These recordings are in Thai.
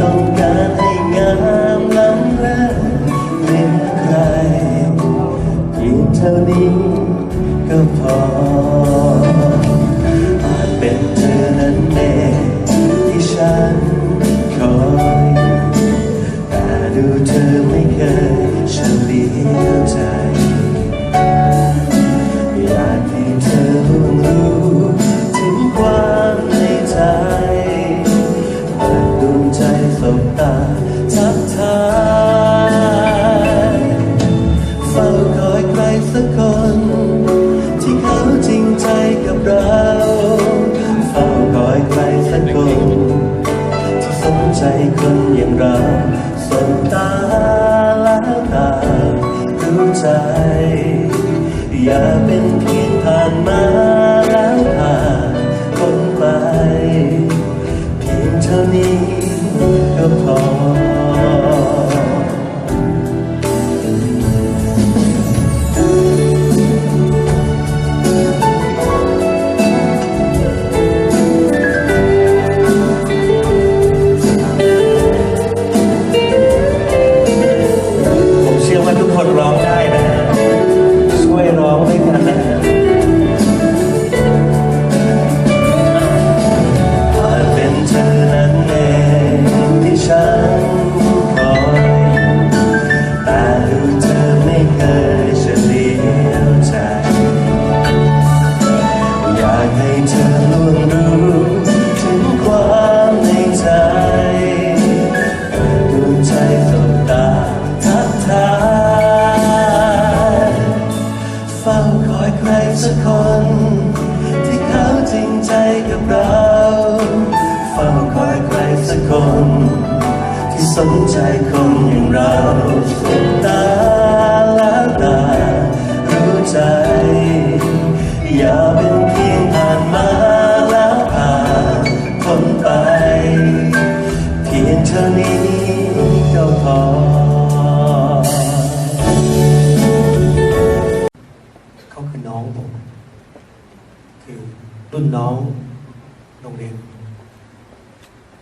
ต้องการให้งามล้ำเลิศเหมือนใครเพียงเท่านี้ก็พออาจเป็น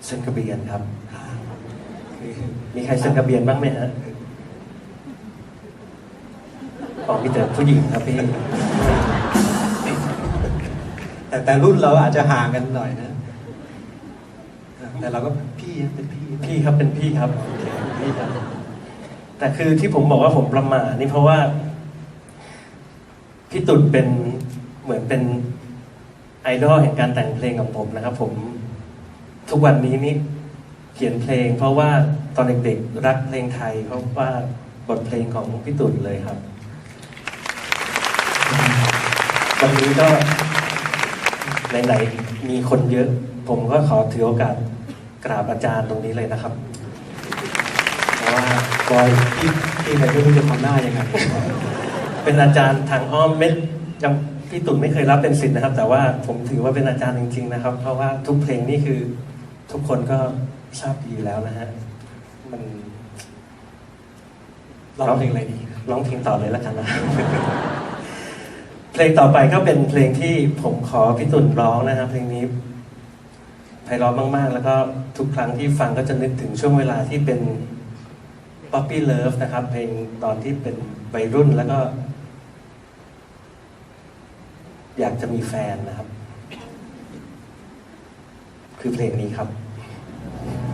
เส้นกระเบียนครับคือมีใครเส้นกระเบียนบ้างไหมฮะอ๋อมีแต่ผู้หญิงครับพี่ แต่แต่รุ่นเราอาจจะห่างกันหน่อยนะ แต่เราก็พี่เป็นพี่ พี่ครับเป็นพี่ครับพี่ครับ แต่คือที่ผมบอกว่าผมประมาทนี่เพราะว่าพี่ตุ่นเป็นเหมือนเป็นไอดอลแห่งการแต่งเพลงของผมนะครับ ผม ทุกวันนี้นี่เขียนเพลง เพราะว่าตอนเด็กๆรักเพลงไทย เพราะว่าบทเพลงของพี่ตุ่นเลยครับวันนี้ก็ไหนๆมีคนเยอะ ผมก็ขอถือโอกาสกราบอาจารย์ตรงนี้เลยนะครับเพราะว่าบอยพี่พี่ไม่รู้จะทำหน้ายังไงเป็นอาจารย์ทางอ้อมเม็ดยังพี่ตุ่นไม่เคยรับเป็นศิษย์นะครับ แต่ว่าผมถือว่าเป็นอาจารย์จริง ๆ นะครับ เพราะว่าทุกเพลงนี่คือ ทุกคนก็ทราบดีอยู่แล้วนะฮะ มันร้องเพลงอะไรดีครับร้องเพลงต่อเลยแล้วกันนะ เพลงต่อไปก็เป็นเพลงที่ผมขอพี่ตุ่นร้องนะครับเพลงนี้ไพเราะมาก ๆ แล้วก็ทุกครั้งที่ฟังก็จะนึกถึงช่วงเวลาที่เป็น Poppy Love นะครับ เพลงตอนที่เป็นวัยรุ่นแล้วก็ อยากจะมีแฟนนะครับ คือเพลงนี้ครับนะครับ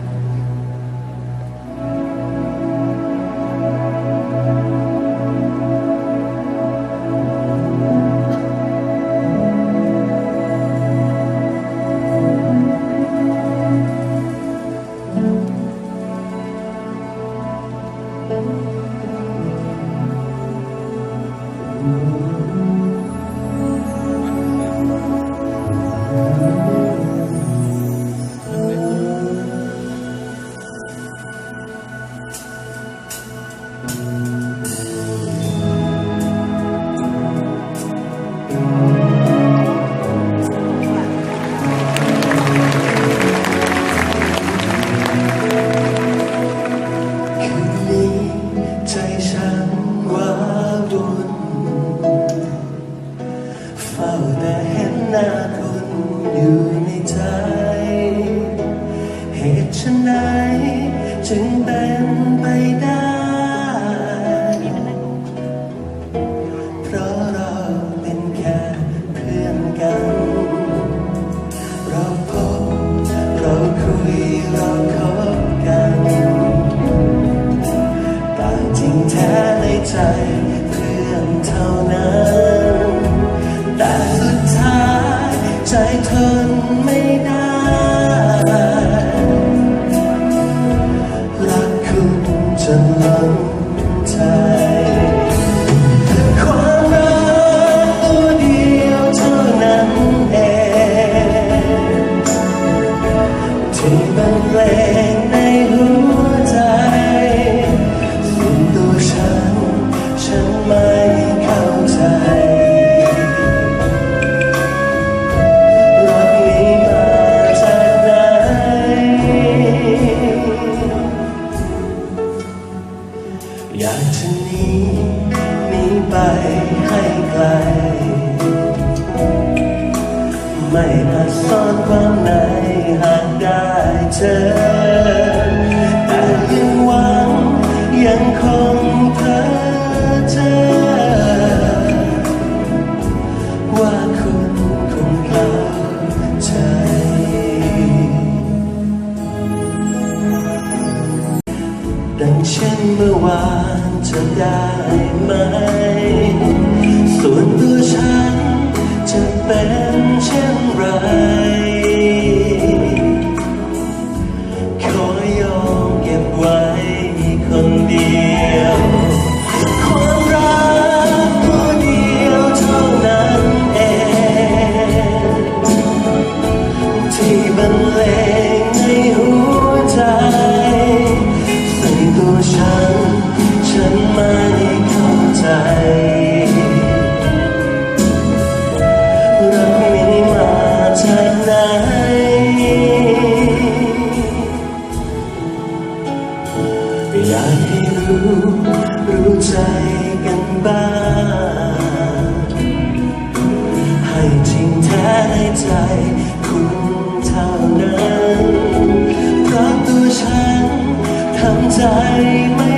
กัน เราพบเราคุยเราคบกันต่งจริงแท้ในใจเพื่อนเท่านั้น แต่สุดท้ายใจทนไม่ได้รักคุณจนล้นใจ dài mấy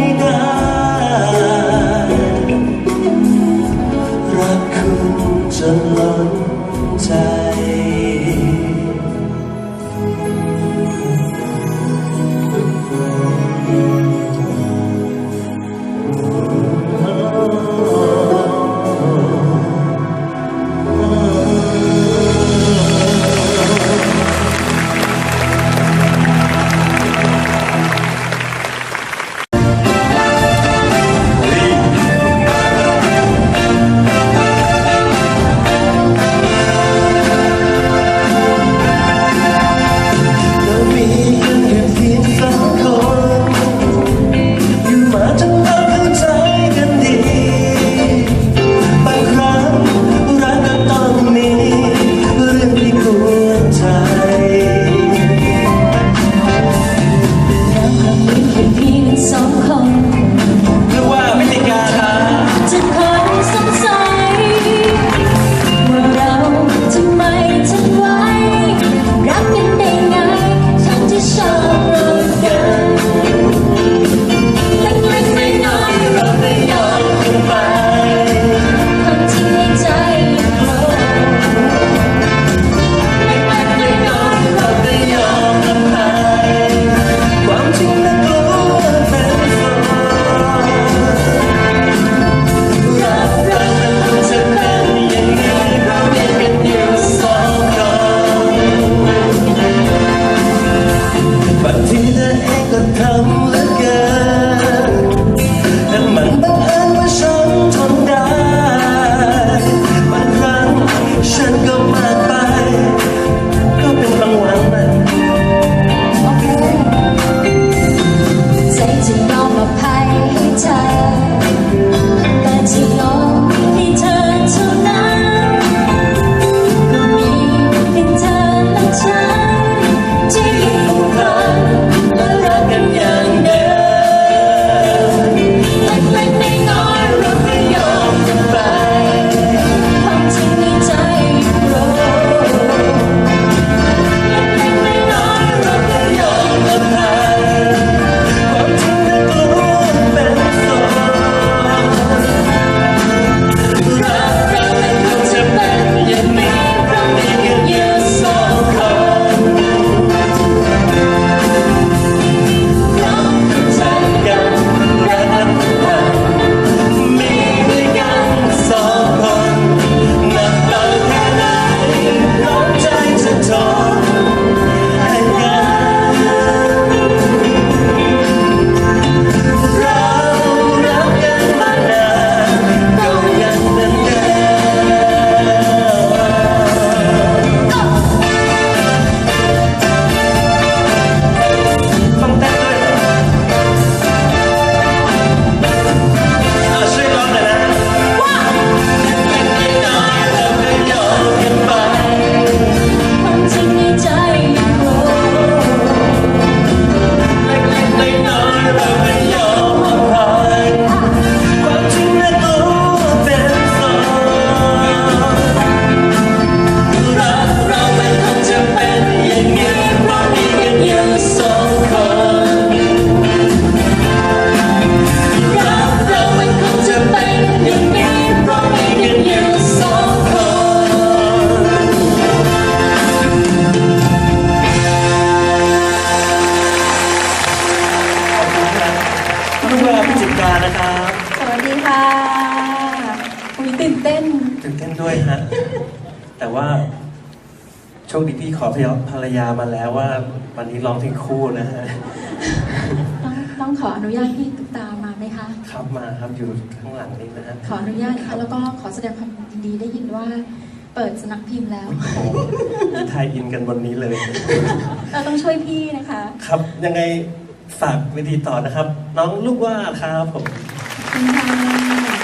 รรยามาแล้วว่า วันนี้ร้องเพลงคู่นะฮะ ต้องต้องขออนุญาตพี่ตุ๊กตามาไหมคะ ครับมาครับอยู่ข้างหลังนี้นะฮะขออนุญาตค่ะแล้วก็ขอแสดงความยินดีได้ยินว่า เปิดสำนักพิมพ์แล้ว โอ้มีไทยอินกันวันนี้เลย เราต้องช่วยพี่นะคะ ครับยังไงฝากวิธีต่อนะครับ น้องลูกว่าครับผม ขอบคุณค่ะ